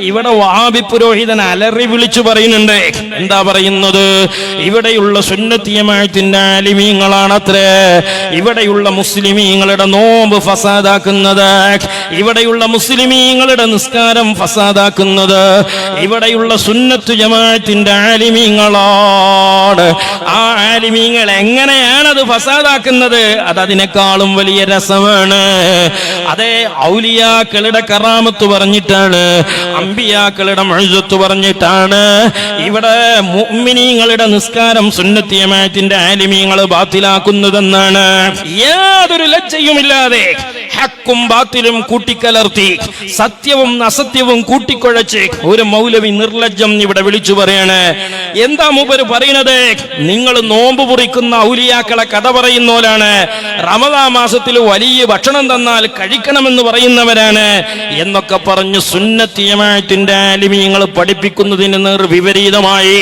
ഇവിടെ വഹാബി പുരോഹിതൻ അലറി വിളിച്ചു പറയുന്നുണ്ട്. എന്താ പറയുന്നത്? ഇവിടെയുള്ള സുന്നത്തിയമായത്തിന്റെ ആലിമീങ്ങളാണത്രേ. ഇവിടെയുള്ള മുസ്ലിമീങ്ങളുടെ നോമ്പ് ഫസാദാക്കുന്നത്. ഇവിടെയുള്ള മുസ്ലിമീങ്ങളുടെ നിസ്കാരം ഫസാദാക്കുന്നത്. ഇവിടെയുള്ള സുന്നത്തു ജമാഅത്തിന്റെ ആലിമീങ്ങളാണ്. ആ ആലിമീങ്ങൾ എങ്ങനെയാണ് അത് ഫസാദാക്കുന്നത്? അത് അതിനേക്കാളും വലിയ രസമാണ്. അതേ ഔലിയാക്കളുടെ കറാമത്ത് പറഞ്ഞിട്ടാണ്. അമ്പിയാക്കളുടെ മഴുത്തു പറഞ്ഞിട്ടാണ്. ഇവിടെ മുഅ്മിനീങ്ങളുടെ നിസ്കാരം സുന്നത്തിയമായത്തിന്റെ ആലിമീങ്ങൾ ബാത്തിലാക്കുന്നതെന്നാണ്. യാതൊരു ലജ്ജയുമില്ലാതെ ഹക്കും ബാത്തിലും കൂട്ടിക്കലർത്തി സത്യവും അസത്യവും കൂട്ടിക്കുഴച്ച് ഒരു മൗലവി നിർലജ്ജം ഇവിടെ വിളിച്ചു പറയാണ്. എന്താ മൂപ്പര് പറയുന്നത്? നിങ്ങൾ നോമ്പ് മുറിക്കുന്ന ഔലിയാക്കളെ കഥ പറയുന്നോലാണ്. റമദാ മാസത്തിൽ വലിയ ഭക്ഷണം തന്നാൽ കഴിക്കണമെന്ന് പറയുന്നവരാണ് എന്നൊക്കെ പറഞ്ഞ് സുന്നത്തിയമായത്തിന്റെ ആലിമീങ്ങൾ പഠിപ്പിക്കുന്നതിന് നേർ വിപരീതമായി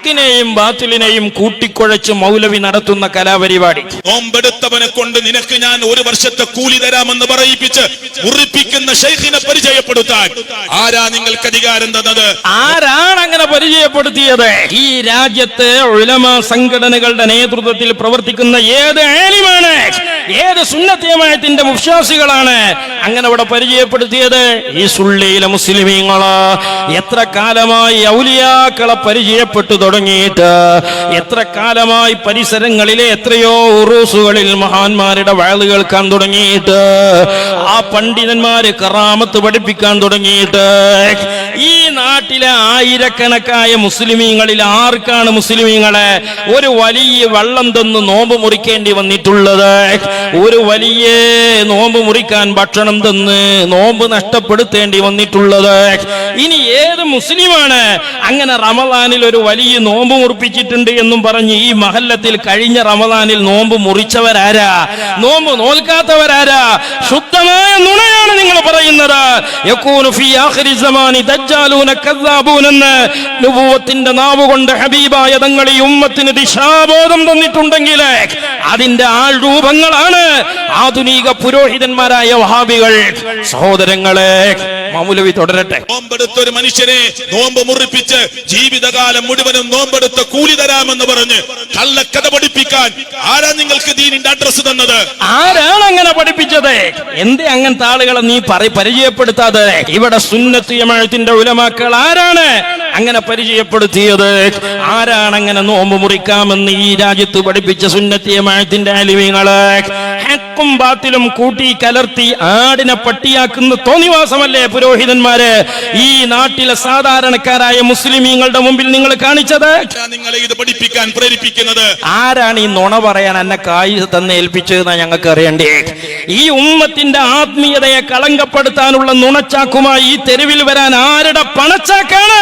ഹക്കിനെയും ബാത്തിലിനെയും കൂട്ടിക്കുഴച്ച് മൗലവി നടത്തുന്ന കലാപരിപാടി. നോമ്പെടുത്തവനെ കൊണ്ട് നിനക്ക് ഞാൻ ഒരു വർഷത്തെ കൂലി തരാമെന്ന് പറയിപ്പിച്ച് മുറിപ്പിക്കുന്ന ഷെയ്ഖിനെ പരിചയപ്പെടുത്താൻ. ആരാ നിങ്ങൾക്ക് അധികാരം തന്നത്? ആരാണ് അങ്ങനെ പരിചയപ്പെടുത്തിയത്? ഈ രാജ്യത്തെ ഉലമ സംഘടനകളുടെ നേതൃത്വത്തിൽ പ്രവർത്തിക്കുന്ന ഏത് ആലിമാണ് ഏത് സുന്നത്തിയമായത്തിന്റെ വിശ്വാസികളാണ് അങ്ങനെ അവിടെ പരിചയപ്പെടുത്തിയത്? ഈ സുള്ളിയിലെ മുസ്ലിമീങ്ങൾ. എത്ര കാലമായി ഔലിയാക്കളെ പരിചയപ്പെട്ടു തുടങ്ങിയിട്ട് എത്ര കാലമായി പരിസരങ്ങളിലെ എത്രയോ ഉറൂസുകളിൽ മഹാന്മാരുടെ വയൽ കേൾക്കാൻ തുടങ്ങിയിട്ട് ആ പണ്ഡിതന്മാര് കറാമത്ത് പഠിപ്പിക്കാൻ തുടങ്ങിയിട്ട് ഈ നാട്ടിലെ ആയിരക്കണക്കായ മുസ്ലിമീങ്ങളിൽ ആർക്കാണ് മുസ്ലിമീങ്ങളെ ഒരു വലിയ വള്ളം തന്ന് നോമ്പ് മുറിക്കേണ്ടി വന്നിട്ടുള്ളത്? ഒരു വലിയ നോമ്പ് മുറിക്കാൻ ഭക്ഷണം തന്ന് നോമ്പ് നഷ്ടപ്പെടുത്തേണ്ടി വന്നിട്ടുള്ളത്. ഇനി ഏത് മുസ്ലിമാണ്? അങ്ങനെ റമദാനിൽ ഒരു വലിയ നോമ്പ് മുറിപ്പിച്ചിട്ടുണ്ട് എന്നും പറഞ്ഞ് ഈ മഹല്ലത്തിൽ കഴിഞ്ഞ റമദാനിൽ നോമ്പ് മുറിച്ചവരാരാ? നോമ്പ് നോൽക്കാത്തവരാരാ? ശുദ്ധമായ നുണയാണ് നിങ്ങൾ പറയുന്നത്. നുബുവത്തിന്റെ നാവ് കൊണ്ട് ഹബീബായ തങ്ങൾ ഈ ഉമ്മത്തിന് ദിശാബോധം തന്നിട്ടുണ്ടെങ്കിൽ അതിന്റെ ആൾരൂപങ്ങളാണ് ആധുനിക പുരോഹിതന്മാരായ വഹാബികൾ. സഹോദരങ്ങളെ മൗലവി തുടരട്ടെ. നോമ്പെടുത്ത ഒരു മനുഷ്യനെ നോമ്പ് മുറിപ്പിച്ച് ജീവിതകാലം മുഴുവനും നോമ്പെടുത്ത കൂലി തരാമെന്ന് പറഞ്ഞ് കള്ളക്കഥ പഠിപ്പിക്കാൻ ആരാ നിങ്ങൾക്ക് ദീനിന്റെ അഡ്രസ് തന്നത്? ആരാണ് അങ്ങനെ പഠിപ്പിച്ചത്? എന്തേ അങ്ങനത്തെ ആളുകളെ നീ പറ പരിചയപ്പെടുത്താതെ? ഇവിടെ സുന്നത്ത് ഉലമാക്കൾ ആരാണ്? അങ്ങനെ പരിചയപ്പെടുത്തിയത്. ആരാണ് അങ്ങനെ നോമ്പ് മുറിക്കാമെന്ന് ഈ രാജ്യത്ത് പഠിപ്പിച്ച സുന്നത്തിയമായത്തിന്റെ ജമാഅത്തിന്റെ ഹെക്കും ബാത്തിലും കൂട്ടി കലർത്തി ആടിനെ പട്ടിയാക്കുന്ന തോന്നിവാസമല്ലേ പുരോഹിതന്മാര്? ഈ നാട്ടിലെ സാധാരണക്കാരായ മുസ്ലിമീങ്ങളുടെ മുമ്പിൽ നിങ്ങൾ കാണിച്ചത്? നിങ്ങളെ ഇത് പഠിപ്പിക്കാൻ പ്രേരിപ്പിക്കുന്നത്? ആരാണ് ഈ നുണ പറയാൻ എന്നെ കായ് തന്നെ ഏൽപ്പിച്ചതെന്നാ ഞങ്ങൾക്ക് അറിയണ്ടേ ഈ ഉമ്മത്തിന്റെ ആത്മീയതയെ കളങ്കപ്പെടുത്താനുള്ള നുണച്ചാക്കുമായി ഈ തെരുവിൽ വരാൻ ആരുടെ പണച്ചാക്കാണ്?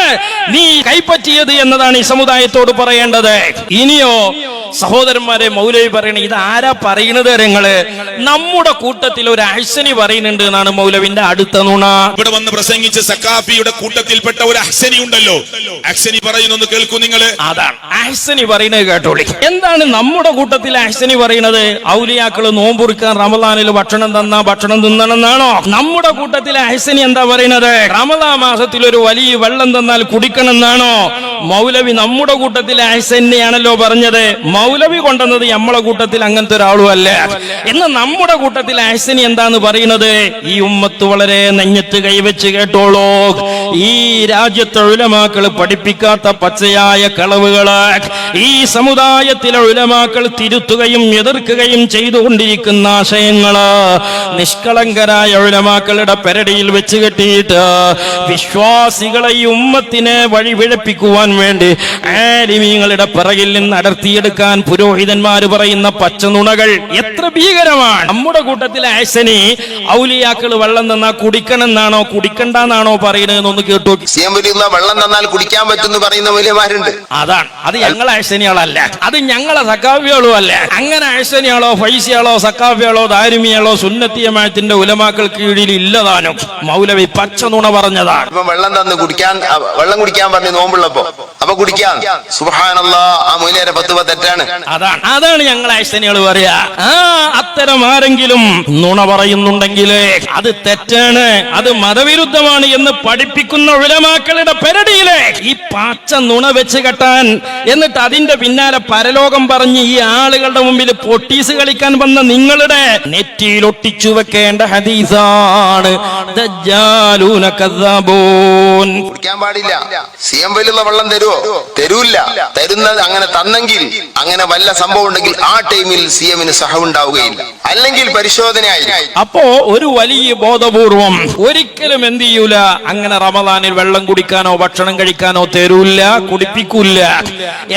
നീ കൈപ്പറ്റിയത് എന്നതാണ് ഈ സമുദായത്തോട് പറയേണ്ടത്. ഇനിയോ സഹോദരന്മാരെ മൗലവി പറയണേ ഇത് ആരാ പറയുന്നത് നിങ്ങൾ നമ്മുടെ കൂട്ടത്തിൽ ഒരു അഹ്സനി പറയുന്നുണ്ട് എന്നാണ് മൗലവിന്റെ അടുത്ത നുണ. ഇവിടെ വന്ന് പ്രസംഗിച്ച സക്കാഫിയുടെ കൂട്ടത്തിൽപ്പെട്ട ഒരു അഹ്സനി ഉണ്ടല്ലോ. അഹ്സനി പറയുന്നു കേൾക്കൂ നിങ്ങൾ. അതാണ്. അഹ്സനി പറയുന്നത് കേട്ടോളി. എന്താണ് നമ്മുടെ കൂട്ടത്തിൽ അഹ്സനി പറയുന്നത്? ഔലിയാക്കൾ നോമ്പുറിക്കാൻ റമദാനിൽ ഭക്ഷണം തന്ന ഭക്ഷണം തിന്നണമെന്നാണോ? നമ്മുടെ കൂട്ടത്തിലെ അഹ്സനി എന്താ പറയുന്നത്? റമദാ മാസത്തിൽ ഒരു വലിയ വെള്ളം തന്നാൽ കുടിക്കണം എന്നാണോ മൗലവി നമ്മുടെ കൂട്ടത്തിൽ അഹ്സനെയാണല്ലോ പറഞ്ഞത്. മൗലവി കൊണ്ടുവന്നത് നമ്മളെ കൂട്ടത്തിൽ അങ്ങനത്തെ ഒരാളും അല്ല. എന്ന് നമ്മുടെ കൂട്ടത്തിൽ അഹ്സനി എന്താന്ന് പറയുന്നത്? ഈ ഉമ്മത്ത് വളരെ നെഞ്ഞത്ത് കൈവച്ച് കേട്ടോളൂ. ഈ രാജ്യത്തെ ഉലമാക്കൾ പഠിപ്പിക്കാത്ത പച്ചയായ കളവുകൾ ഈ സമുദായത്തിലെ ഉലമാക്കൾ തിരുത്തുകയും എതിർക്കുകയും ചെയ്തുകൊണ്ടിരിക്കുന്ന ആശയങ്ങൾ നിഷ്കളങ്കരായ ഉലമാക്കളുടെ പെരടിയിൽ വെച്ച് കെട്ടിയിട്ട് വിശ്വാസികളെ ഉമ്മത്തിനെ വേണ്ടി ആലിമീങ്ങളുടെ പിറകിൽ നിന്ന് അടർത്തിയെടുക്കാൻ പുരോഹിതന്മാർ പറയുന്ന പച്ചനുണകൾ എത്ര ഭീകരമാണ്. നമ്മുടെ കൂട്ടത്തിൽ ആശനി ഔലിയാക്കൾ വെള്ളം തന്നാ കുടിക്കണമെന്നാണോ കുടിക്കണ്ടെന്നാണോ പറയുന്നതെന്നൊന്ന് കേട്ടു വെള്ളം തന്നാൽ കുടിക്കാൻ പറ്റുമെന്ന് പറയുന്ന വലിയമാരുണ്ട്. അതാണ്. അത് ഞങ്ങൾ ആശനികളല്ല. അത് ഞങ്ങളെ സക്കാഫികളും അല്ല. അങ്ങനെ ആശനിയാളോ ഫൈസിയാളോ സക്കാഫിയാളോ ദാരുമിയാളോ സുന്നത്തിയമായത്തിന്റെ ഉലമാക്കൾ കീഴിൽ ഇല്ലതാനും മൗലവി പച്ച നുണ പറഞ്ഞതാണ്. വെള്ളം തന്ന് കുടിക്കാൻ വെള്ളം കുടിക്കാൻ പറഞ്ഞു നോമ്പുള്ളപ്പോ അപ്പൊ കുടിക്കാം. സുബഹാനല്ല ആ മൊയിലേരെ പത്ത് പത്തെട്ടാണ് അതാണ്. അതാണ് ഞങ്ങൾ ആശനികൾ പറയാ. ആ അത്തരം ആരെങ്കിലും നുണ പറയുന്നുണ്ടെങ്കിൽ അത് തെറ്റാണ് അത് മതവിരുദ്ധമാണ് എന്ന് പഠിപ്പിക്കുന്ന ഉലമാക്കളുടെ പെരടിയിലെ ഈ പാച്ച നുണ വെച്ച് കെട്ടാൻ എന്നിട്ട് അതിന്റെ പിന്നാലെ പരലോകം പറഞ്ഞ് ഈ ആളുകളുടെ മുമ്പിൽ പൊട്ടീസ് കളിക്കാൻ വന്ന നിങ്ങളുടെ നെറ്റിയിൽ ഒട്ടിച്ചു വെക്കേണ്ട ഹദീസാണ്. കുടിക്കാൻ പാടില്ല. സിയം വെല്ലുള്ള വലിയുള്ള വെള്ളം തരുമോ തരൂല്ല. തരുന്നത് അങ്ങനെ തന്നെങ്കിൽ അങ്ങനെ വല്ല സംഭവം ഉണ്ടെങ്കിൽ ആ ടൈമിൽ സി എമ്മിന് സഹമുണ്ടാവുകയില്ല അല്ലെങ്കിൽ പരിശോധനയായി അപ്പോ ഒരു വലിയ ബോധപൂർവം ഒരിക്കലും എന്ത് ചെയ്യൂല? അങ്ങനെ റമദാനിൽ വെള്ളം കുടിക്കാനോ ഭക്ഷണം കഴിക്കാനോ തരൂല്ല കുടിപ്പിക്കൂല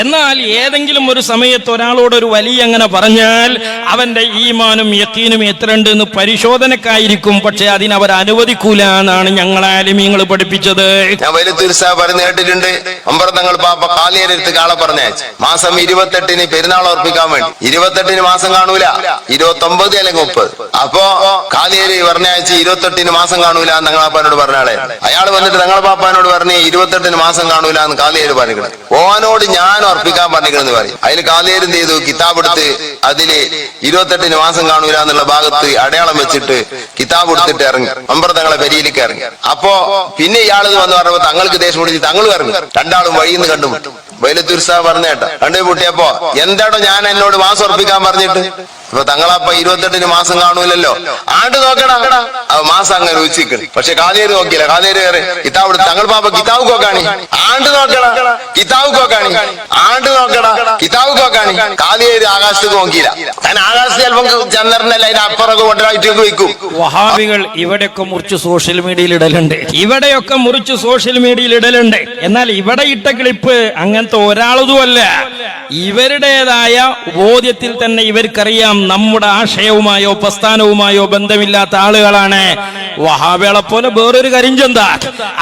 എന്നാൽ ഏതെങ്കിലും ഒരു സമയത്ത് ഒരാളോട് ഒരു വലിയ അങ്ങനെ പറഞ്ഞാൽ അവന്റെ ഈമാനും യക്കീനും എത്രയുണ്ട് എന്ന് പരിശോധനക്കായിരിക്കും. പക്ഷെ അതിനവർ അനുവദിക്കൂല എന്നാണ് ഞങ്ങൾ ആലിമീങ്ങൾ പഠിപ്പിച്ചത്. ഞാൻ വലുത്തൂർ പറഞ്ഞു പറയുന്ന കേട്ടിട്ടുണ്ട് അമ്പർത്തങ്ങൾ പാപ്പ കാലിയരെടുത്ത് കാളെ പറഞ്ഞയച്ചു. മാസം ഇരുപത്തെട്ടിന് പെരുന്നാൾ ഓർപ്പിക്കാൻ വേണ്ടി. ഇരുപത്തെട്ടിന് മാസം കാണൂല. ഇരുപത്തി ഒമ്പത് അല്ലെങ്കിൽ മുപ്പത്. അപ്പോ കാലിയേര് പറഞ്ഞയച്ച് ഇരുപത്തെട്ടിന് മാസം കാണൂല എന്ന് തങ്ങളാപ്പാനോട് പറഞ്ഞാളെ. അയാൾ വന്നിട്ട് തങ്ങളെ പാപ്പാനോട് പറഞ്ഞ് ഇരുപത്തെട്ടിന് മാസം കാണൂല എന്ന് കാലിയേര് പറഞ്ഞിരിക്കണം ഓനോട് ഞാൻ അർപ്പിക്കാൻ പറഞ്ഞിരിക്കണെന്ന് പറയും. അതിൽ കാലിയേര് ചെയ്തു? കിതാബ് എടുത്ത് അതിൽ ഇരുപത്തെട്ടിന് മാസം കാണൂല എന്നുള്ള ഭാഗത്ത് അടയാളം വെച്ചിട്ട് കിതാബ് എടുത്തിട്ട് ഇറങ്ങി. അമ്പർത്തങ്ങളെ പെരിയിലേക്ക് ഇറങ്ങി. അപ്പോ പിന്നെ ഇയാൾ വന്ന് പറഞ്ഞപ്പോ തങ്ങൾക്ക് ദേഷ്യം പിടിച്ച് തങ്ങൾ ഇറങ്ങി രണ്ടാളും വഴിയിൽ നിന്ന് കണ്ടുമുട്ടും വൈലത്തൂർ സാഹ് പറഞ്ഞേട്ട കണ്ടുമുട്ടിയപ്പോ എന്താടോ ഞാൻ എന്നോട് മാസം ഉറപ്പിക്കാൻ പറഞ്ഞിട്ട്? ഇപ്പൊ തങ്ങളപ്പ ഇരുപത്തെട്ടിന് മാസം കാണൂലല്ലോ. ആണ്ട് നോക്കടാ. മാസം അങ്ങനെ ഉച്ചിക്കണം പക്ഷെ കാതേര് നോക്കിയില്ല. കാതേര് വേറെ കിതാബ് തങ്ങൾ പാപ്പ കിതാബ് കോക്കാണി. ആണ്ട് നോക്കടാ. കിതാബ് കോക്കാണി. ആണ്ട് നോക്കടാ. കിതാബ് കോക്കാണി. കാതേര് ആകാശത്ത് നോക്കിയില്ല. ഞാൻ ആകാശത്ത് ചിലപ്പോ ചന്ദ്രനല്ല അതിന്റെ അപ്പുറമൊക്കെ കൊണ്ടായിട്ട് വെക്കും വഹാബികൾ ഇവിടെയൊക്കെ മുറിച്ച് സോഷ്യൽ മീഡിയയിൽ ഇടലുണ്ട്. ഇവിടെയൊക്കെ മുറിച്ച് സോഷ്യൽ മീഡിയയിൽ ഇടലുണ്ട്. എന്നാൽ ഇവിടെ ഇട്ട ക്ലിപ്പ് അങ്ങനത്തെ ഒരാളതുമല്ല. ഇവരുടേതായ ബോധ്യത്തിൽ തന്നെ ഇവർക്കറിയാം. നമ്മുടെ ആശയവുമായോ പ്രസ്ഥാനവുമായോ ബന്ധമില്ലാത്ത ആളുകളാണ്. വഹാബികളെ പോലെ വേറൊരു കരിഞ്ചന്ത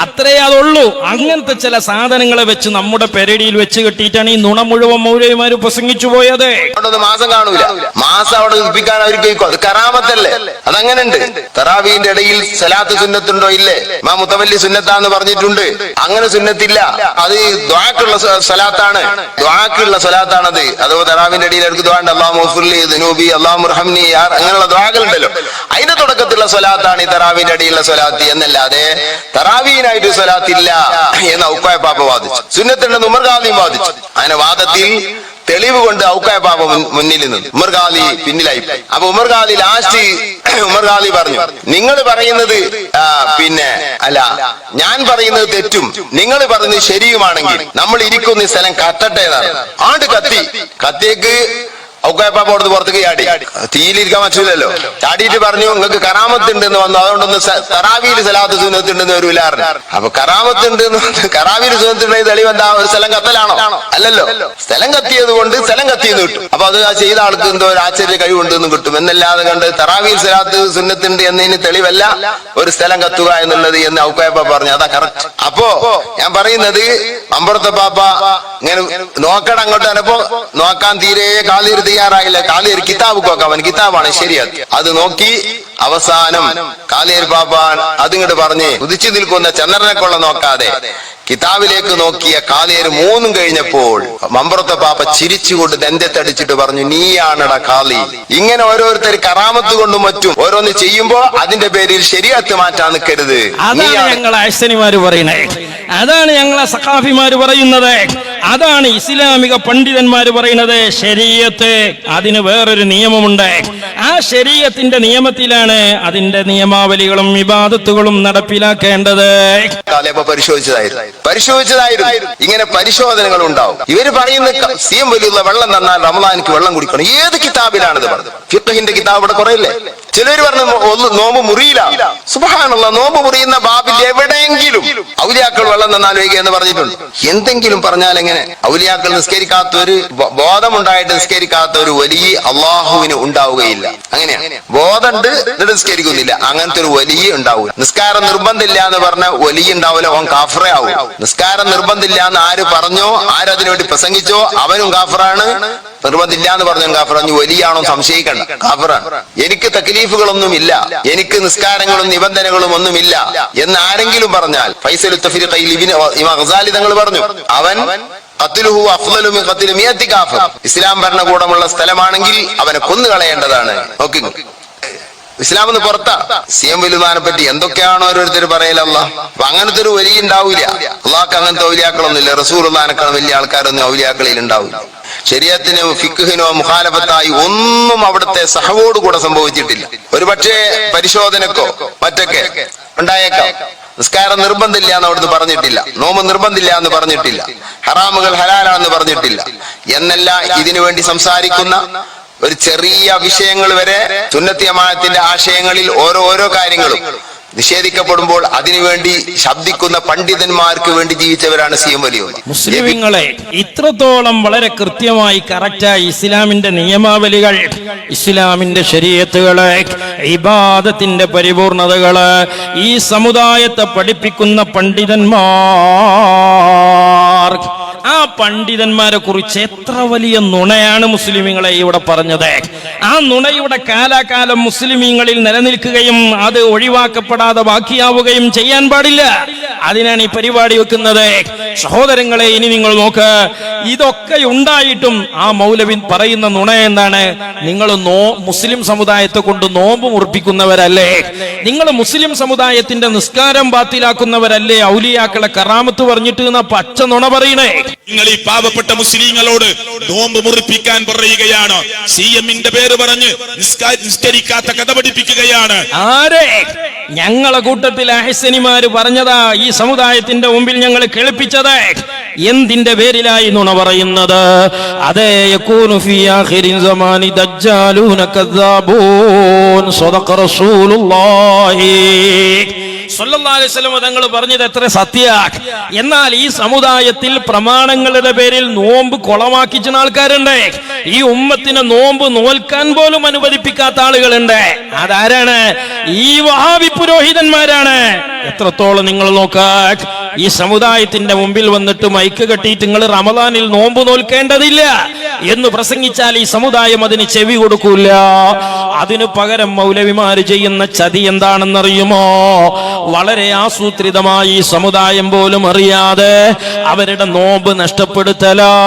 അത്രേ അതുള്ളൂ. അങ്ങനത്തെ ചില സാധനങ്ങളെ വെച്ച് നമ്മുടെ പെരടിയിൽ വെച്ച് കെട്ടിയിട്ടാണ് ഈ നുണ മുഴുവൻ മൗലവിമാര് പ്രസംഗിച്ചു പോയത്. മാസം കാണൂല. മാസം അവിടെ ഉൽപ്പിക്കാൻ അവർക്ക് കറാമത്തല്ലേ? അതങ്ങനെ ഉണ്ട് തറാവീന്റെ ഇടയിൽ സലാത്ത് സുന്നത്തുണ്ടോ ഇല്ലേ? മാ മുത്തവല്ലി സുന്നത്താന്ന് പറഞ്ഞിട്ടുണ്ട്. അങ്ങനെ സുന്നത്തില്ല. അത് ദ്വാക്കുള്ള സലാത്താണ്. ദ്വാക്കുള്ള സലാത്താണത്. അതോ തറാവിന്റെ ഇടയിൽ അവർക്ക് ദ്വാണ്ട് അള്ളാഹ് ദുനൂബി അള്ളാഹ് മുർഹംനി യാർ അങ്ങനെയുള്ള ദ്വാകളുണ്ടല്ലോ അതിന്റെ തുടക്കത്തിലുള്ള സ്വലാത്താണ് ഈ തറാവിന്റെ അടിയിലുള്ള സ്വലാത്തി എന്നല്ലാതെ തറാവീനായിട്ട് സ്വലാത്തില്ല എന്ന് ഔക്കായ പാപ്പ വാദിച്ചു. സുന്നത്തിന്റെ നുമർഗാദിയും വാദിച്ചു. അങ്ങനെ വാദത്തിൽ തെളിവ് കൊണ്ട് ഔക്കായ പാപ മുൻ- മുന്നിൽ നിന്നു. ഉമർ പിന്നിലായി. അപ്പൊ ഉമർ ലാസ്റ്റ് ഉമർ പറഞ്ഞു നിങ്ങൾ പറയുന്നത് പിന്നെ അല്ല ഞാൻ പറയുന്നത് തെറ്റും. നിങ്ങൾ പറയുന്നത് ശരിയുമാണെങ്കിൽ നമ്മൾ ഇരിക്കുന്ന ഈ സ്ഥലം കത്തട്ടെ ആണ്ട് കത്തി. കത്തിയേക്ക് ഔക്കായപ്പാപ്പ അവിടുന്ന് പുറത്തേക്ക് ചാടി? തീയിലിരിക്കാൻ പറ്റൂലല്ലോ. ചാടിയിട്ട് പറഞ്ഞു നിങ്ങൾക്ക് കറാമത്തുണ്ട് എന്ന് വന്നു. അതുകൊണ്ടൊന്ന് കറാവിയിൽ സലാത്ത് സുനത്തുണ്ടെന്ന് ഒരു വിലാറിന് അപ്പൊ കറാമത്തുണ്ട് കറാവിയിൽ സുനത്തുണ്ടെങ്കിൽ തെളിവ് എന്താ? ഒരു സ്ഥലം കത്തലാണോ? അല്ലല്ലോ. സ്ഥലം കത്തിയത് കൊണ്ട് സ്ഥലം കത്തിയെന്ന് കിട്ടും. അപ്പൊ അത് ആ ചെയ്ത ആൾക്ക് എന്തോ ഒരു ആശ്ചര്യ കഴിവുണ്ട് എന്ന് കിട്ടും. എന്നല്ലാതെ കണ്ട് തറാവിയിൽ സലാത്ത് സുന്നത്തുണ്ട് എന്നതിന് തെളിവല്ല ഒരു സ്ഥലം കത്തുക എന്നുള്ളത് എന്ന് ഔക്കായപ്പ പറഞ്ഞു. അതാ കറക്റ്റ് അപ്പോ ഞാൻ പറയുന്നത് അമ്പറത്തെ പാപ്പ ഇങ്ങനെ നോക്കണം അങ്ങോട്ട്. അനപ്പോ നോക്കാൻ തീരെ കാലിയൊരു തയ്യാറായില്ല. കാലിയൊരു കിതാബ് നോക്കാം അവൻ കിതാബാണ് ശരിയത് അത് നോക്കി അവസാനം കാലേർ പാപ്പാൻ അതിങ്ങോട്ട് പറഞ്ഞ് ഉദിച്ചു നിൽക്കുന്ന ചന്ദ്രനെ കൊള്ള നോക്കാതെ കിതാബിലേക്ക് നോക്കിയ കാലേർ മൂന്നും കഴിഞ്ഞപ്പോൾ മമ്പറത്തെ പാപ്പ ചിരിച്ചുകൊണ്ട് ദന്തത്തടിച്ചിട്ട് പറഞ്ഞു നീയാണട കാളി. ഇങ്ങനെ ഓരോരുത്തർ കറാമത്ത് കൊണ്ടും മറ്റും ഓരോന്ന് ചെയ്യുമ്പോ അതിന്റെ പേരിൽ ശരിയാത്ത് മാറ്റാൻ നിൽക്കരുത്. അഹ്സനിമാര് അതാണ് ഞങ്ങളെ സഖാഫിമാര് പറയുന്നത്. അതാണ് ഇസ്ലാമിക പണ്ഡിതന്മാര് പറയുന്നത്. ശരീരത്ത് അതിന് വേറൊരു നിയമമുണ്ട്. ആ ശരീരത്തിന്റെ നിയമത്തിലാണ് അതിന്റെ നിയമാവലികളും വിവാദത്തുകളും നടപ്പിലാക്കേണ്ടത്. പരിശോധിച്ചതായിരുന്നു. പരിശോധിച്ചതായിരുന്നു. ഇങ്ങനെ പരിശോധനകൾ ഉണ്ടാവും. ഇവർ പറയുന്ന സി വലിയുള്ള വെള്ളം തന്നാൽ റമദാനിക്ക് വെള്ളം കുടിക്കണം. ഏത് കിതാബിലാണിത് പറഞ്ഞത്? കിതാബ് ഇവിടെ കുറയില്ലേ ചിലര് പറഞ്ഞു ഒന്ന് നോമ്പ് മുറിയില്ല. സുഭാനുള്ള നോമ്പ് മുറിയുന്ന ബാബിൽ എവിടെയെങ്കിലും ഔലിയാക്കൾ വെള്ളം തന്നാൽ വൈകി എന്ന് പറഞ്ഞിട്ടുണ്ട്. എന്തെങ്കിലും പറഞ്ഞാൽ എങ്ങനെ? ഔലിയാക്കൾ നിസ്കരിക്കാത്ത ഒരു ബോധമുണ്ടായിട്ട് നിസ്കരിക്കാത്ത ഒരു വലിയ അള്ളാഹുവിന് ഉണ്ടാവുകയില്ല. അങ്ങനെയാണ് ബോധമുണ്ട് എന്നിട്ട് നിസ്കരിക്കുന്നില്ല. അങ്ങനത്തെ ഒരു വലിയ ഉണ്ടാവില്ല നിസ്കാരം നിർബന്ധമില്ല എന്ന് പറഞ്ഞ വലിയ ഉണ്ടാവില്ല അവൻ കാഫറേ ആവും നിസ്കാരം നിർബന്ധമില്ല എന്ന് ആര് പറഞ്ഞോ ആരതിനു വേണ്ടി പ്രസംഗിച്ചോ അവനും കാഫറാണ്. നിർബന്ധമില്ല എന്ന് പറഞ്ഞു കാഫറാണ്. വലിയാണോ സംശയിക്കണം കാഫറാണ്. എനിക്ക് തക്ലീഫുകളൊന്നും ഇല്ല എനിക്ക് നിസ്കാരങ്ങളും നിബന്ധനകളും ഒന്നുമില്ല എന്ന് ആരെങ്കിലും പറഞ്ഞാൽ ഫൈസൽ തങ്ങൾ പറഞ്ഞു അവൻ ഇസ്ലാം ഭരണകൂടമുള്ള സ്ഥലമാണെങ്കിൽ അവനെ കൊന്നു കളയേണ്ടതാണ് നോക്കി ഇസ്ലാം എന്ന് പുറത്താ. സി എം വലുതാനെ പറ്റി എന്തൊക്കെയാണ് ഓരോരുത്തർ പറയലല്ല അപ്പൊ അങ്ങനത്തെ ഒരു വലിയ ഉണ്ടാവില്ല അള്ളാഹ്ക്ക് അങ്ങനത്തെ ഔലിയാക്കളൊന്നുമില്ല. റസൂർ വലിയ ആൾക്കാരൊന്നും ഔലിയാക്കളിൽ ഉണ്ടാവില്ല ശരീരത്തിന് ഫിക്കുഹിനോ മുഖാലഫത്തായി ഒന്നും അവിടുത്തെ സഹവോടുകൂടെ സംഭവിച്ചിട്ടില്ല. ഒരു പക്ഷേ പരിശോധനക്കോ മറ്റൊക്കെ ഉണ്ടായേക്കാം. നിസ്കാരം നിർബന്ധമില്ല എന്ന് അവിടുന്ന് പറഞ്ഞിട്ടില്ല. നോമ്പ് നിർബന്ധമില്ല എന്ന് പറഞ്ഞിട്ടില്ല. ഹറാമുകൾ ഹലാലാണെന്ന് പറഞ്ഞിട്ടില്ല. എന്നല്ല ഇതിനു വേണ്ടി സംസാരിക്കുന്ന ഒരു ചെറിയ വിഷയങ്ങൾ വരെ സുന്നത്തിയമാനത്തിന്റെ ആശയങ്ങളിൽ ഓരോ ഓരോ കാര്യങ്ങളും നിഷേധിക്കപ്പെടുമ്പോൾ അതിനുവേണ്ടി ശബ്ദിക്കുന്ന പണ്ഡിതന്മാർക്ക് വേണ്ടി ജീവിച്ചവരാണ് സി എം വലിയ മുസ്ലിമീങ്ങളെ ഇത്രത്തോളം വളരെ കൃത്യമായി കറക്റ്റായി ഇസ്ലാമിന്റെ നിയമാവലികൾ ഇസ്ലാമിന്റെ ശരീരത്തുകൾ ഇബാദത്തിന്റെ പരിപൂർണതകൾ ഈ സമുദായത്തെ പഠിപ്പിക്കുന്ന പണ്ഡിതന്മാർ ആ പണ്ഡിതന്മാരെ കുറിച്ച് എത്ര വലിയ നുണയാണ് മുസ്ലിമീങ്ങളെ ഇവിടെ പറഞ്ഞത്. ആ നുണയുടെ കാലാകാലം മുസ്ലിമീങ്ങളിൽ നിലനിൽക്കുകയും അത് ഒഴിവാക്കപ്പെടാതെ ബാക്കിയാവുകയും ചെയ്യാൻ പാടില്ല. അതിനാണ് ഈ പരിപാടി വെക്കുന്നത്. സഹോദരങ്ങളെ ഇനി നിങ്ങൾ നോക്ക്. ഇതൊക്കെ ഉണ്ടായിട്ടും ആ മൗലവിൻ പറയുന്ന നുണ എന്താണ്? നിങ്ങൾ നോ മുസ്ലിം സമുദായത്തെ കൊണ്ട് നോമ്പ് മുറിപ്പിക്കുന്നവരല്ലേ? നിങ്ങൾ മുസ്ലിം സമുദായത്തിന്റെ നിസ്കാരം ബാത്തിലാക്കുന്നവരല്ലേ? ഔലിയാക്കളെ കറാമത്ത് പറഞ്ഞിട്ട് പച്ച നുണ പറയണേ? നിങ്ങൾ ഈ പാവപ്പെട്ട മുസ്ലിങ്ങളോട് നോമ്പ് മുറിപ്പിക്കാൻ പറയുകയാണ്. സി എമ്മിന്റെ പേര് പറഞ്ഞ് നിസ്കാ- നിസ്കരിക്കാത്ത കഥ പഠിപ്പിക്കുകയാണ്. ആരെ? ഞങ്ങളെ കൂട്ടത്തിൽ അഹസനിമാര് പറഞ്ഞതാ ഈ സമുദായത്തിന്റെ മുമ്പിൽ ഞങ്ങൾ കേൾപ്പിച്ചത്. എന്തിന്റെ പേരിലായി നുണ പറയുന്നത്? അതേ സ്വദഖ റസൂലുള്ളാഹി. വസല്ലം തങ്ങൾ പറഞ്ഞത് എത്ര സത്യ. എന്നാൽ ഈ സമുദായത്തിൽ പ്രമാണങ്ങളുടെ പേരിൽ നോമ്പ് കൊളമാക്കിച്ച ആൾക്കാരുണ്ട്. ഈ ഉമ്മത്തിന് നോമ്പ് നോൽക്കാൻ പോലും അനുവദിപ്പിക്കാത്ത ആളുകളുണ്ട്. അതാരാണ്? ഈ വഹാബി പുരോഹിതന്മാരാണ്. എത്രത്തോളം നിങ്ങൾ നോക്കാ. ഈ സമുദായത്തിന്റെ മുമ്പിൽ വന്നിട്ട് മൈക്ക് കെട്ടിയിട്ട് നിങ്ങൾ റമദാനിൽ നോമ്പ് നോൽക്കേണ്ടതില്ല. എന്ന് പ്രസംഗിച്ചാൽ ഈ സമുദായം അതിന് ചെവി കൊടുക്കൂല. അതിനു പകരം മൗലവിമാര് ചെയ്യുന്ന ചതി എന്താണെന്നറിയുമോ? വളരെ ആസൂത്രിതമായി ഈ സമുദായം പോലും അറിയാതെ അവരുടെ നോമ്പ് നഷ്ടപ്പെടുത്തലാണ്.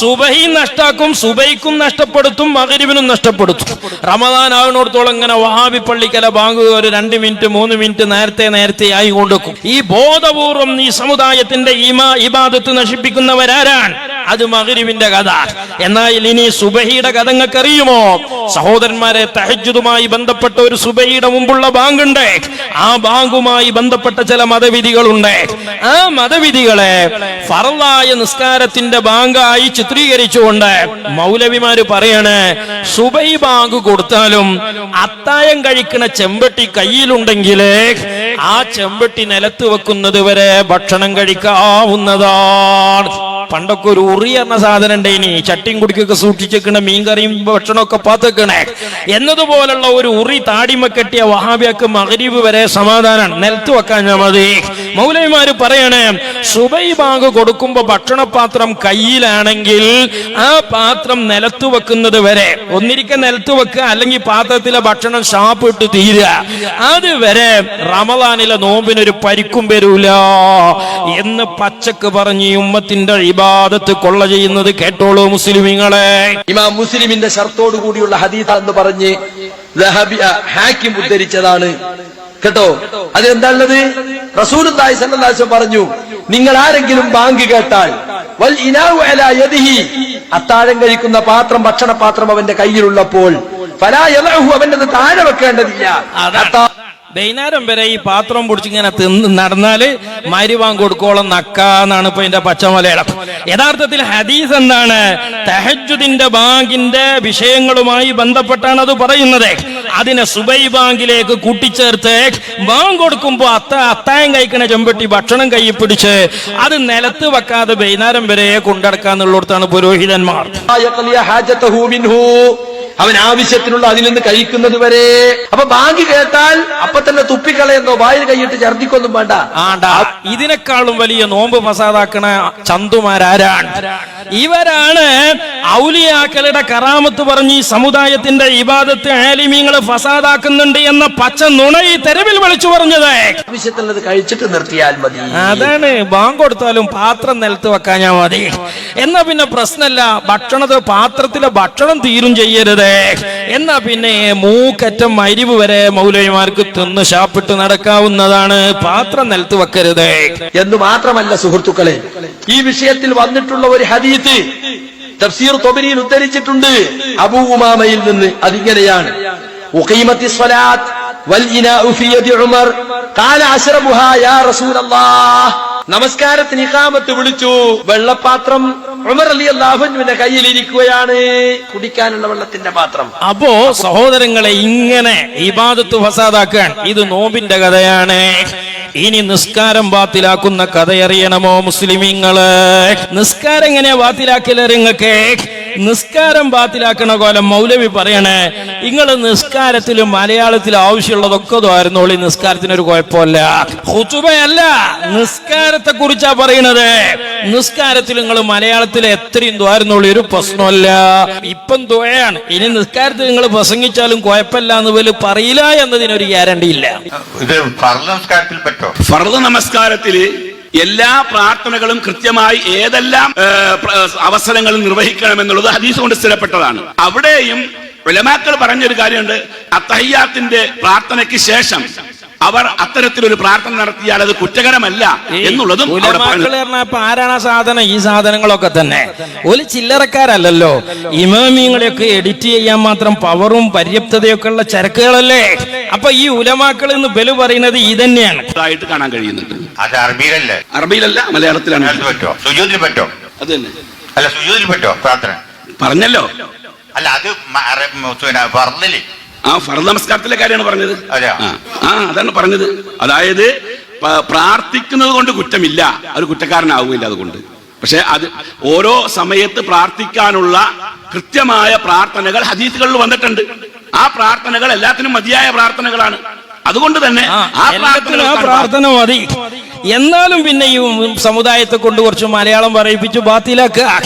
സുബഹി നഷ്ടാക്കും സുബൈക്കും നഷ്ടപ്പെടുത്തും മകരിവിനും നഷ്ടപ്പെടുത്തും. റമദാൻ ആകുന്നിടത്തോളം ഇങ്ങനെ വഹാബി പള്ളിക്കല ബാങ്ക് ഒരു രണ്ട് മിനിറ്റ് മൂന്ന് മിനിറ്റ് നേരത്തെ നേരത്തെ ആയി കൊണ്ടുക്കും ഈ ബോധപൂർവം ഈ സമുദായത്തിന്റെ ഇമാ ഇബാദത്ത് നശിപ്പിക്കുന്നവരാരാണ്? അത് മകരിവിന്റെ കഥ. എന്നാൽ ഇനി സുബഹിയുടെ കഥ നിങ്ങൾക്ക് അറിയുമോ സഹോദരന്മാരെ തഹജുദുമായി ബന്ധപ്പെട്ട ഒരു സുബഹിയുടെ മുമ്പുള്ള ബാങ്കുണ്ട്. ആ ബാങ്കുമായി ബന്ധപ്പെട്ട ചില മതവിധികളുണ്ട്. ആ മതവിധികളെ ഫറലായ നിസ്കാരത്തിന്റെ ബാങ്കായി ചിത്രീകരിച്ചുകൊണ്ട് മൗലവിമാര് പറയാണ് സുബൈ ബാങ്ക് കൊടുത്താലും അത്തായം കഴിക്കുന്ന ചെമ്പട്ടി കയ്യിലുണ്ടെങ്കിൽ ആ ചെമ്പട്ടി നിലത്ത് വെക്കുന്നത് വരെ ഭക്ഷണം കഴിക്കാവുന്നതാണ്. പണ്ടൊക്കെ ഒരു ഉറി എന്ന സാധനം ഉണ്ട് ഇനി. ചട്ടിയും കുടിക്കൊക്കെ സൂക്ഷിച്ചേക്കണ മീൻകറിയും ഭക്ഷണമൊക്കെ പാത്തേക്കണേ. എന്നതുപോലുള്ള ഒരു ഉറി താടിമ കെട്ടിയ വഹാബിയക്ക് മകരീബ് വരെ സമാധാനം. നിലത്ത് വെക്കാൻ മതി. മൗലയിമാര് പറയണേ സുബൈ ബാങ്ക് കൊടുക്കുമ്പോ ഭക്ഷണപാത്രം കയ്യിലാണെങ്കിൽ ആ പാത്രം നിലത്ത് വെക്കുന്നത് വരെ ഒന്നിരിക്കെ നിലത്ത് വെക്കുക അല്ലെങ്കിൽ പാത്രത്തിലെ ഭക്ഷണം ഷാപ്പ് ഇട്ട് തീരുക. അത് വരെ റമദാനിലെ നോമ്പിനൊരു പരിക്കും വരൂല. എന്ന് പച്ചക്ക് പറഞ്ഞ് ഉമ്മത്തിന്റെ ഇബാദത്ത് കൊള്ള ചെയ്യുന്നത് കേട്ടോളൂ മുസ്ലിമിങ്ങളെ. ഇമാം മുസ്ലിമിന്റെ ഷർത്തോടു കൂടിയുള്ള ഹദീത എന്ന് പറഞ്ഞ് ഹാക്കിം ഉദ്ധരിച്ചതാണ്. കേട്ടോ? അതെന്താണുള്ളത്? റസൂൽ പറഞ്ഞു നിങ്ങൾ ആരെങ്കിലും ബാങ്ക് കേട്ടാൽ വൽ യദിഹി അത്താഴം കഴിക്കുന്ന പാത്രം ഭക്ഷണ പാത്രം അവന്റെ കയ്യിലുള്ളപ്പോൾ ഫലാ അവന്റെ താഴെ വെക്കേണ്ടതില്ല. വൈകുന്നേരം വരെ ഈ പാത്രം പൊടിച്ചിങ്ങനെ തിന്ന് നടന്നാൽ മരുവാൻ കൊടുക്കോളം നക്കാന്നാണ് ഇപ്പൊ ഇതിന്റെ പച്ചമലയാളം യഥാർത്ഥത്തിൽ ഹദീസ് എന്താണ്? തഹജുദിന്റെ ബാങ്കിന്റെ വിഷയങ്ങളുമായി ബന്ധപ്പെട്ടാണ് അത് പറയുന്നത്. അതിനെ സുബൈ ബാങ്കിലേക്ക് കൂട്ടിച്ചേർത്ത് ബാങ്ക് കൊടുക്കുമ്പോ അത്ത അത്തായം കഴിക്കണ ചെമ്പട്ടി ഭക്ഷണം കൈ പിടിച്ച് അത് നിലത്ത് വെക്കാതെ വൈകുന്നേരം വരെ കൊണ്ടടക്കാന്നുള്ളിടത്താണ് പുരോഹിതന്മാർ. അവൻ ആവശ്യത്തിനുള്ള അതിൽ നിന്ന് കഴിക്കുന്നത് വരെ. അപ്പൊ ബാങ്ക് കേട്ടാൽ അപ്പൊ തന്നെ തുപ്പിക്കളയെന്നോ വായിൽ കൈയിട്ട് ഛർദിക്കൊന്നും വേണ്ട. ആണ്ടാ. ഇതിനേക്കാളും വലിയ നോമ്പ് ഫസാദാക്കണ ചന്തുമാരാരാണ്. ഇവരാണ് ഔലിയാക്കളുടെ കറാമത്ത് പറഞ്ഞ് ഈ സമുദായത്തിന്റെ ഇബാദത്ത് ആലിമീങ്ങളെ ഫസാദാക്കുന്നുണ്ട് എന്ന പച്ച നുണ ഈ തെരുവിൽ വിളിച്ചു പറഞ്ഞത്. ആവശ്യത്തിനുള്ളത് കഴിച്ചിട്ട് നിർത്തിയാൽ മതി. അതാണ്. ബാങ്ക് കൊടുത്താലും പാത്രം നിലത്ത് വെക്കാഞ്ഞാ മതി. എന്നാ പിന്നെ പ്രശ്നമല്ല ഭക്ഷണത് പാത്രത്തിലെ ഭക്ഷണം തീരും ചെയ്യരുത്. എന്നാ പിന്നെ മൂക്കറ്റം മരിവ് വരെ മൗലവിമാർക്ക് തിന്ന് ശാപ്പിട്ട് നടക്കാവുന്നതാണ്. പാത്രം നിലത്ത് വെക്കരുത്. എന്ന് മാത്രമല്ല സുഹൃത്തുക്കളെ ഈ വിഷയത്തിൽ വന്നിട്ടുള്ള ഒരു ഹദീത്ത് തഫ്സീർ തൊബരിയിൽ ഉദ്ധരിച്ചിട്ടുണ്ട്. അബൂ ഉമാമയിൽ നിന്ന് അതിങ്ങനെയാണ്. നമസ്കാരത്തിന് ഇഖാമത്ത് വിളിച്ചു. വെള്ളപ്പാത്രം ഉമർ അലി അള്ളാഹുവിന്റെ കയ്യിൽ ഇരിക്കുകയാണ്. കുടിക്കാനുള്ള വെള്ളത്തിന്റെ പാത്രം. അപ്പോ സഹോദരങ്ങളെ ഇങ്ങനെ ഇബാദത്ത് ഫസാദാക്കാൻ ഇത് നോമ്പിന്റെ കഥയാണ്. ഇനി നിസ്കാരം ബാത്തിലാക്കുന്ന കഥയറിയണമോ മുസ്ലിമീങ്ങൾ? നിസ്കാരം എങ്ങനെയാ ബാത്തിലാക്കില്ല നിങ്ങൾക്ക് നിസ്കാരം ബാത്തിലാക്കണ കോലം മൗലവി പറയണേ നിങ്ങൾ നിസ്കാരത്തിലും മലയാളത്തിൽ ആവശ്യമുള്ളതൊക്കെ ദ്വാരുന്നോളി നിസ്കാരത്തിന് ഒരു കുഴപ്പമില്ല. ഹുതുബയല്ല നിസ്കാരത്തെ കുറിച്ചാ പറയണത്. നിസ്കാരത്തിൽ നിങ്ങൾ മലയാളത്തിൽ എത്രയും ദ്വാരുന്നു ഒരു പ്രശ്നമല്ല. ഇപ്പം ദ്വയാണ് ഇനി നിസ്കാരത്തിൽ നിങ്ങൾ പ്രസംഗിച്ചാലും കുഴപ്പമില്ല എന്ന് പോലും പറയില്ല എന്നതിനൊരു ഗ്യാരണ്ടി ഇല്ല. ഇത് നമസ്കാരത്തിൽ പറ്റോ ഫർദ് നമസ്കാരത്തിൽ എല്ലാ പ്രാർത്ഥനകളും കൃത്യമായി ഏതെല്ലാം ഏ, നിർവഹിക്കണം അവസരങ്ങളിൽ നിർവഹിക്കണമെന്നുള്ളത് ഹദീസ് കൊണ്ട് സ്ഥിരപ്പെട്ടതാണ്. അവിടെയും ഉലമാക്കൾ പറഞ്ഞൊരു കാര്യമുണ്ട്. അത്തഹയ്യാത്തിന്റെ പ്രാർത്ഥനയ്ക്ക് ശേഷം അവർ അത്തരത്തിലൊരു പ്രാർത്ഥന നടത്തിയാൽ അത് കുറ്റകരമല്ല എന്നുള്ളതും ആരാണ് ആ സാധനം? ഈ സാധനങ്ങളൊക്കെ തന്നെ. ഒരു ചില്ലറക്കാരല്ലല്ലോ. ഇമാമിങ്ങളെയൊക്കെ എഡിറ്റ് ചെയ്യാൻ മാത്രം പവറും പര്യാപ്തതയൊക്കെ ഉള്ള ചരക്കുകളല്ലേ? അപ്പൊ ഈ ഉലമാക്കൾ എന്ന് ബലു പറയുന്നത് ഈ തന്നെയാണ് ഇതായിട്ട് കാണാൻ കഴിയുന്നുണ്ട്. അത് അറബിയിലല്ലേ? അറബിയിലല്ല മലയാളത്തിലാണ്. പറ്റോ സുജൂതിൽ പറ്റോ അത് തന്നെ. അല്ല സുജൂതിൽ പറ്റോ പ്രാർത്ഥന? പറഞ്ഞല്ലോ. അല്ല അത് പറഞ്ഞില്ലേ ഫർദിൽ. ആ ഫർദ് നമസ്കാരത്തിലെ കാര്യമാണ് പറഞ്ഞത്? ആ, അതാണ് പറഞ്ഞത്. അതായത് പ്രാർത്ഥിക്കുന്നത് കൊണ്ട് കുറ്റമില്ല. അത് കുറ്റക്കാരനാവുകയില്ല അതുകൊണ്ട്. പക്ഷെ അത് ഓരോ സമയത്ത് പ്രാർത്ഥിക്കാനുള്ള കൃത്യമായ പ്രാർത്ഥനകൾ ഹദീസുകളിൽ വന്നിട്ടുണ്ട്. ആ പ്രാർത്ഥനകൾ എല്ലാത്തിനും മതിയായ പ്രാർത്ഥനകളാണ്. അതുകൊണ്ട് തന്നെ ആ, പ്രാർത്ഥന എല്ലാത്തിനും ആ പ്രാർത്ഥന മതി. എന്നാലും പിന്നെ ഈ സമുദായത്തെ കൊണ്ട് കുറച്ച് മലയാളം പറയിപ്പിച്ചു ബാത്തിലാക്കുക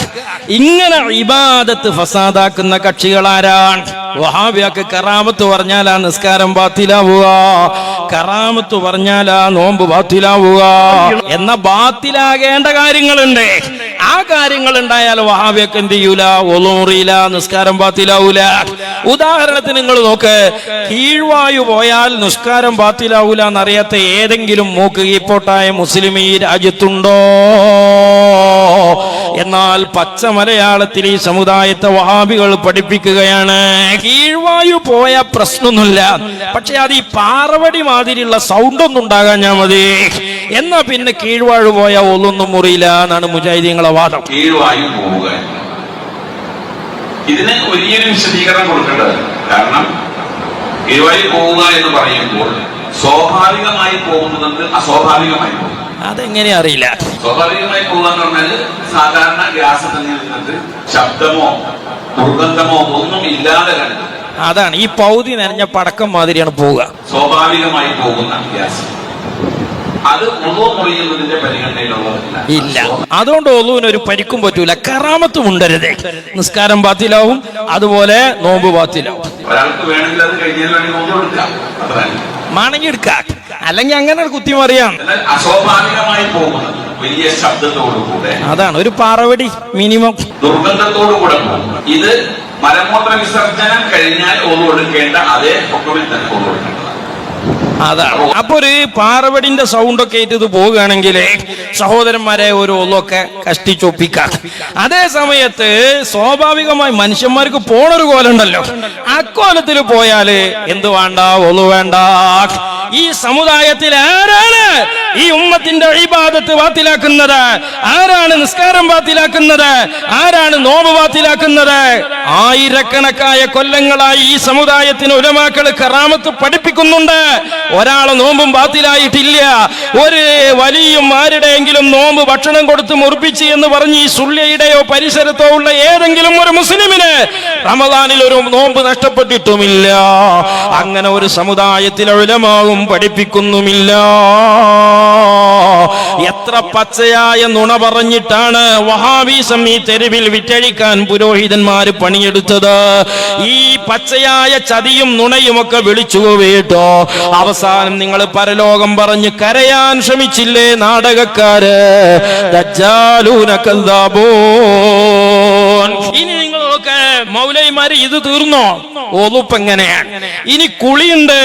ഇങ്ങനെ ഇബാദത്ത് ഫസാദാക്കുന്ന കക്ഷികളാരാണ്? വഹാബിയാക്ക് കറാമത്ത് പറഞ്ഞാലാ നിസ്കാരം ബാത്തിലാവുക. കറാമത്ത് പറഞ്ഞാലാ നോമ്പ് ബാത്തിലാവുക. എന്ന ബാത്തിലാകേണ്ട കാര്യങ്ങളുണ്ട്. ആ കാര്യങ്ങൾ ഉണ്ടായാൽ വഹാബിയൊക്കെ എന്ത് ചെയ്യൂല? ഒളൂറിയില്ല നിസ്കാരം പാത്തിലാവൂല ഉദാഹരണത്തിന് നിങ്ങൾ നോക്ക് കീഴ്വായു പോയാൽ നിസ്കാരം പാത്തിലാവൂല എന്നറിയാത്ത ഏതെങ്കിലും മൂക്ക് കീപ്പോട്ടായ മുസ്ലിം ഈ രാജ്യത്തുണ്ടോ? എന്നാൽ പച്ച മലയാളത്തിൽ ഈ സമുദായത്തെ വഹാബികൾ പഠിപ്പിക്കുകയാണ്. കീഴ്വായു പോയ പ്രശ്നമൊന്നുമില്ല. പക്ഷെ അത് ഈ പാറവടി മാതിരിയുള്ള സൗണ്ട് ഒന്നും ഉണ്ടാകാൻ ഞാൻ മതി. എന്നാ പിന്നെ കീഴ്വാഴു പോയ ഒന്നും മുറിയില്ല എന്നാണ് മുജാഹിദീങ്ങളെ വാദം കീഴ്വായു പോവുക. ഇതിന് വലിയൊരു വിശദീകരണം കൊടുക്കേണ്ടത് കാരണം കീഴ്വായു പോവുക എന്ന് പറയുമ്പോൾ സ്വാഭാവികമായി പോകുന്നത് അസ്വാഭാവികമായി പോകും. അതെങ്ങനെ അറിയില്ല. സ്വാഭാവികമായി പോകുക എന്ന് പറഞ്ഞാൽ സാധാരണ ഗ്യാസത്തിൽ നിന്നത് ശബ്ദമോ ദുർഗന്ധമോ ഒന്നും ഇല്ലാതെ കണ്ടത് അതാണ്. ഈ പൗതി നിറഞ്ഞ പടക്കം മാതിരിയാണ് പോവുക. സ്വാഭാവികമായി പോകുന്ന ഗ്യാസ്. ഇല്ല. അതുകൊണ്ട് ഒന്നുവിന് ഒരു പരിക്കും പറ്റൂല. കറാമത്തും ഉണ്ടരുത്. നിസ്കാരം ബാത്തിലാവും. അതുപോലെ നോമ്പ് ബാത്തിലാവും. തന്നെ മാണെങ്കിൽ എടുക്കാം. അല്ലെങ്കിൽ അങ്ങനെ കുത്തി മറിയാം. എന്നാൽ അസ്വാഭാവികമായി പോകുന്നത് വലിയ ശബ്ദത്തോടുകൂടെ അതാണ് ഒരു പാറവടി മിനിമം. ദുർഗന്ധത്തോടുകൂടെ ഇത് മലമൂത്ര വിസർജനം കഴിഞ്ഞാൽ ഒന്നു കൊടുക്കേണ്ട അതേ ഹുക്കുമിൽ തന്നെ കൊടുക്കേണ്ടതാണ് അതാണ് അപ്പൊ ഒരു പാറവടിന്റെ സൗണ്ട് ഒക്കെ ആയിട്ട് ഇത് പോവുകയാണെങ്കിൽ സഹോദരന്മാരെ ഒരു ഒന്നൊക്കെ കഷ്ടിച്ചൊപ്പിക്കാം അതേ സമയത്ത് സ്വാഭാവികമായി മനുഷ്യന്മാർക്ക് പോണൊരു കോലുണ്ടല്ലോ. അക്കോലത്തിൽ പോയാൽ എന്ത് വേണ്ട ഒന്നു വേണ്ട. ഈ സമുദായത്തിൽ ആരാണ് ഈ ഉമ്മത്തിന്റെ ഇബാദത്ത് വാത്തിലാക്കുന്നത് ആരാണ് നിസ്കാരം വാത്തിലാക്കുന്നത് ആരാണ് നോമ്പ് വാത്തിലാക്കുന്നത് ആയിരക്കണക്കായ കൊല്ലങ്ങളായി ഈ സമുദായത്തിന് ഉലമാക്കൾ കറാമത്ത് പഠിപ്പിക്കുന്നുണ്ട്. ഒരാളെ നോമ്പും ബാത്തിലായിട്ടില്ല. ഒരു വലിയും ആരുടെയെങ്കിലും നോമ്പ് ഭക്ഷണം കൊടുത്ത് മുറിപ്പിച്ച് എന്ന് പറഞ്ഞ് ഈ സുള്ളിയുടെയോ പരിസരത്തോ ഉള്ള ഏതെങ്കിലും ഒരു മുസ്ലിമിന് റമദാനിൽ ഒരു നോമ്പ് നഷ്ടപ്പെട്ടിട്ടുമില്ല. അങ്ങനെ ഒരു സമുദായത്തിലെ ഉലമാവും പഠിപ്പിക്കുന്നുമില്ല. എത്ര പച്ചയായ നുണ പറഞ്ഞിട്ടാണ് വഹാബീസം ഈ തെരുവിൽ വിറ്റഴിക്കാൻ പുരോഹിതന്മാർ പണിയെടുത്തത്. ഈ പച്ചയായ ചതിയും നുണയും ഒക്കെ വിളിച്ചു പോവേട്ടോ അവസാനം നിങ്ങൾ പരലോകം പറഞ്ഞ് കരയാൻ ശ്രമിച്ചില്ലേ നാടകക്കാര്. ഇനി നിങ്ങളൊക്കെ മൗലൈമാര് ഇത് തീർന്നോ? ഒതുപ്പ് എങ്ങനെയാണ് ഇനി കുളിയുണ്ട്.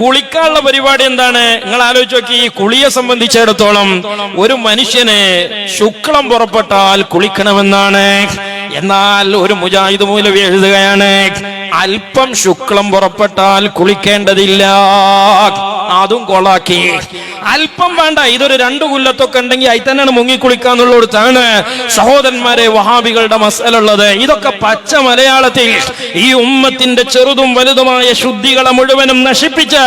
കുളിക്കാനുള്ള പരിപാടി എന്താണ്? നിങ്ങൾ ആലോചിച്ച് നോക്കി ഈ കുളിയെ സംബന്ധിച്ചിടത്തോളം ഒരു മനുഷ്യന് ശുക്ലം പുറപ്പെട്ടാൽ കുളിക്കണമെന്നാണ്. എന്നാൽ ഒരു മുജാഹിദ് മൂലവി എഴുതുകയാണ് അല്പം ശുക്ലം പുറപ്പെട്ടാൽ കുളിക്കേണ്ടതില്ല. അതും കൊളാക്കി അല്പം വേണ്ട ഇതൊരു രണ്ടു കൊല്ലത്തൊക്കെ ഉണ്ടെങ്കിൽ അതിൽ തന്നെയാണ് മുങ്ങി കുളിക്കാന്നുള്ളിടത്താണ് സഹോദരന്മാരെ വഹാബികളുടെ മസലുള്ളത്. ഇതൊക്കെ പച്ച മലയാളത്തിൽ ഈ ഉമ്മത്തിന്റെ ചെറുതും വലുതുമായ ശുദ്ധികളെ മുഴുവനും നശിപ്പിച്ച്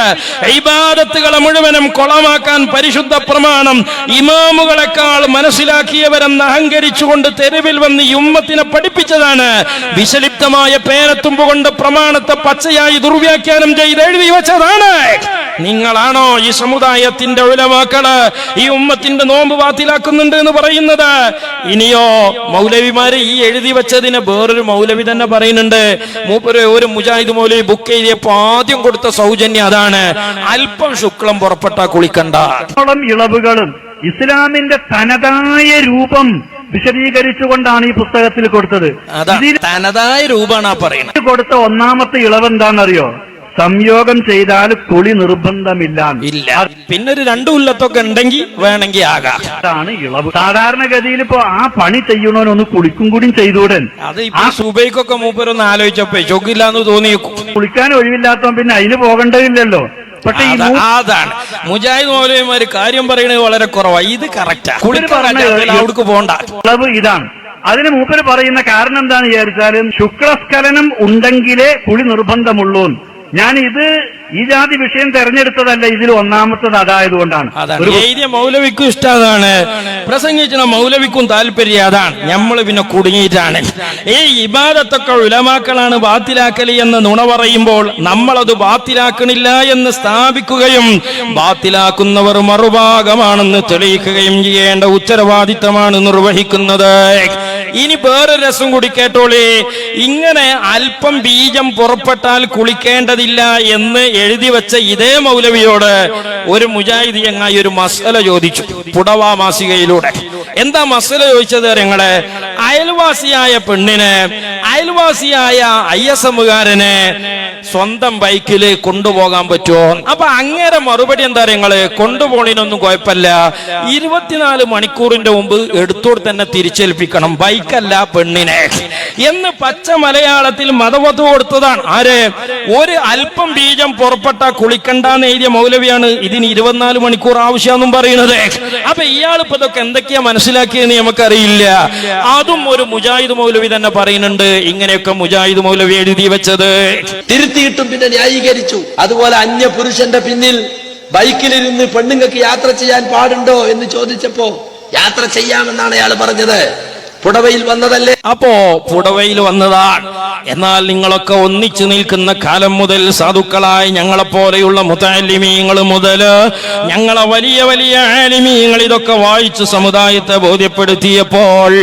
ഇബാദത്തുകളെ മുഴുവനും കൊളമാക്കാൻ പരിശുദ്ധ പ്രമാണം ഇമാമുകളെക്കാൾ മനസ്സിലാക്കിയവരെന്ന് അഹങ്കരിച്ചുകൊണ്ട് തെരുവിൽ വന്ന് ഈ ഉമ്മത്തിനെ പഠിപ്പിച്ചതാണ്. വിശലിപ്തമായ പേരത്തുമ്പ് കൊണ്ട് പ്രമാണത്തെ പച്ചയായി ദുർവ്യാഖ്യാനം ചെയ്ത് എഴുതി വെച്ചതാണ്. നിങ്ങളാണോ ഈ സമുദായത്തിന്റെ ഉലമാക്കൾ ഈ ഉമ്മത്തിന്റെ നോമ്പ് വാത്തിലാക്കുന്നുണ്ട് എന്ന് പറയുന്നത്. ഇനിയോ മൗലവിമാര് ഈ എഴുതി വെച്ചതിന് വേറൊരു മൗലവി തന്നെ പറയുന്നുണ്ട്. മൂപ്പര് ഒരു മുജാഹിദ് മൗലവി ബുക്ക് ചെയ്തപ്പോ ആദ്യം കൊടുത്ത സൗജന്യം അതാണ്. അല്പം ശുക്ലം പുറപ്പെട്ട കുളിക്കണ്ട. ഇളവുകളും ഇസ്ലാമിന്റെ തനതായ രൂപം വിശദീകരിച്ചുകൊണ്ടാണ് ഈ പുസ്തകത്തിൽ കൊടുത്തത്. തനതായ രൂപമാണ് പറയുന്നത്. കൊടുത്ത ഒന്നാമത്തെ ഇളവ് എന്താണെന്നറിയോ? സംയോഗം ചെയ്താൽ കുളി നിർബന്ധമില്ല ഇല്ല. പിന്നെ ഒരു രണ്ടു കൊല്ലത്തൊക്കെ ഉണ്ടെങ്കിൽ വേണമെങ്കിൽ ആകാം. അതാണ് ഇളവ്. സാധാരണഗതിയിൽ ഇപ്പോ ആ പണി ചെയ്യണോനൊന്ന് കുളിക്കും കൂടി ചെയ്തൂടൻ. അത് ഇപ്പൊ സുബൈക്കൊക്കെ മൂപ്പരൊന്ന് ആലോചിച്ചപ്പോ ചോക്കില്ലാന്ന് തോന്നി. കുളിക്കാൻ ഒഴിവില്ലാത്തവൻ പിന്നെ അതിന് പോകേണ്ടതില്ലല്ലോ. പക്ഷെ അതാണ്. മുജാഹിദ് മൗലവിമാര് കാര്യം പറയുന്നത് വളരെ കുറവാണ് ഇത് കറക്റ്റാ കുളി അവിടേക്ക് പോണ്ട. ഇളവ് ഇതാണ്. അതിന് മൂപ്പര് പറയുന്ന കാരണം എന്താണെന്ന് വിചാരിച്ചാലും ശുക്രസ്ഖലനം ഉണ്ടെങ്കിലേ കുളി നിർബന്ധമുള്ളൂ ഞാൻ ഇത് ഈ ജാതി വിഷയം തെരഞ്ഞെടുത്തതല്ല ഇതിൽ ഒന്നാമത്തത് അതായതുകൊണ്ടാണ്. മൗലവിക്കും ഇഷ്ടം അതാണ് മൗലവിക്കും താല്പര്യം അതാണ്. നമ്മൾ പിന്നെ കുടുങ്ങിയിട്ടാണ്. ഈ ഇബാദത്തൊക്കെ ഉലമാക്കളാണ് ബാത്തിലാക്കലി എന്ന് നുണ പറയുമ്പോൾ നമ്മളത് ബാത്തിലാക്കണില്ല എന്ന് സ്ഥാപിക്കുകയും ബാത്തിലാക്കുന്നവർ മറുഭാഗമാണെന്ന് തെളിയിക്കുകയും ചെയ്യേണ്ട ഉത്തരവാദിത്തമാണ് നിർവഹിക്കുന്നത്. ഇനി വേറെ രസം കൂടി കേട്ടോളേ. ഇങ്ങനെ അല്പം ബീജം പുറപ്പെട്ടാൽ കുളിക്കേണ്ടതില്ല എന്ന് എഴുതി വെച്ച ഇതേ മൗലവിയോട് ഒരു മുജാഹിദ് ചങ്ങായി ഒരു മസല ചോദിച്ചു പുടവ മാസികയിലൂടെ. എന്താ മസല ചോദിച്ചത് ഞങ്ങളെ അയൽവാസിയായ പെണ്ണിന് അയൽവാസിയായ ഐ എസ് എമ്മുകാരന് സ്വന്തം ബൈക്കിൽ കൊണ്ടുപോകാൻ പറ്റുമോ? അപ്പൊ അങ്ങനെ മറുപടി എന്താ നിങ്ങൾ? കൊണ്ടുപോണതിനൊന്നും കുഴപ്പമില്ല. ഇരുപത്തിനാല് മണിക്കൂറിന്റെ മുമ്പ് എടുത്തോട് തന്നെ തിരിച്ചേൽപ്പിക്കണം. ബൈക്കല്ല പെണ്ണിനെ. എന്ന് പച്ച മലയാളത്തിൽ മതവധു കൊടുത്തതാണ്. ആരെ? ഒരു അല്പം ബീജം പുറപ്പെട്ട കുളിക്കണ്ടെന്ന് എഴുതിയ മൗലവിയാണ് ഇതിന് ഇരുപത്തിനാല് മണിക്കൂർ ആവശ്യമെന്നും പറയുന്നത്. അപ്പൊ ഇയാൾ ഇപ്പൊ ഇതൊക്കെ എന്തൊക്കെയാ മനസ്സിലാക്കിയെന്ന് നമുക്കറിയില്ല. അതും ഒരു മുജാഹിദ് മൗലവി തന്നെ പറയുന്നുണ്ട്. ഇങ്ങനെയൊക്കെ മുജാഹിദ് മൗലവി എഴുതി വെച്ചത്. തിരുത്തിയിട്ടും പിന്നെ ന്യായീകരിച്ചു. അതുപോലെ അന്യ പുരുഷന്റെ പിന്നിൽ ബൈക്കിലിരുന്ന് പെണ്ണുങ്ങൾക്ക് യാത്ര ചെയ്യാൻ പാടുണ്ടോ എന്ന് ചോദിച്ചപ്പോ യാത്ര ചെയ്യാമെന്നാണ് അയാൾ പറഞ്ഞത്. പുടവയിൽ വന്നതല്ലേ? അപ്പോ പുടവയിൽ വന്നതാണ് എന്നാൽ നിങ്ങളൊക്കെ ഒന്നിച്ചു നിൽക്കുന്ന കാലം മുതൽ സാധുക്കളായി ഞങ്ങളെ പോലെയുള്ള മുതാലിമീങ്ങൾ മുതൽ ഞങ്ങളെ വലിയ വലിയ ആലിമീങ്ങൾ ഇതൊക്കെ വായിച്ച് സമുദായത്തെ ബോധ്യപ്പെടുത്തിയപ്പോൾ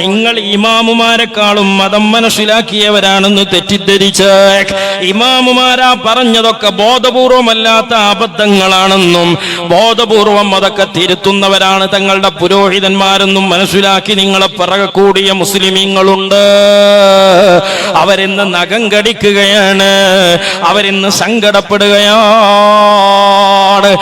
നിങ്ങൾ ഇമാമുമാരെക്കാളും മതം മനസ്സിലാക്കിയവരാണെന്ന് തെറ്റിദ്ധരിച്ച് ഇമാമുമാരാ പറഞ്ഞതൊക്കെ ബോധപൂർവമല്ലാത്ത അബദ്ധങ്ങളാണെന്നും ബോധപൂർവം അതൊക്കെ തിരുത്തുന്നവരാണ് തങ്ങളുടെ പുരോഹിതന്മാരെന്നും മനസ്സിലാക്കി നിങ്ങളെ പിറകെ കൂടിയ മുസ്ലിമീങ്ങളുണ്ട്. അവരിന്ന് നഖം കടിക്കുകയാണ്. അവരിന്ന് സങ്കടപ്പെടുകയാണ്.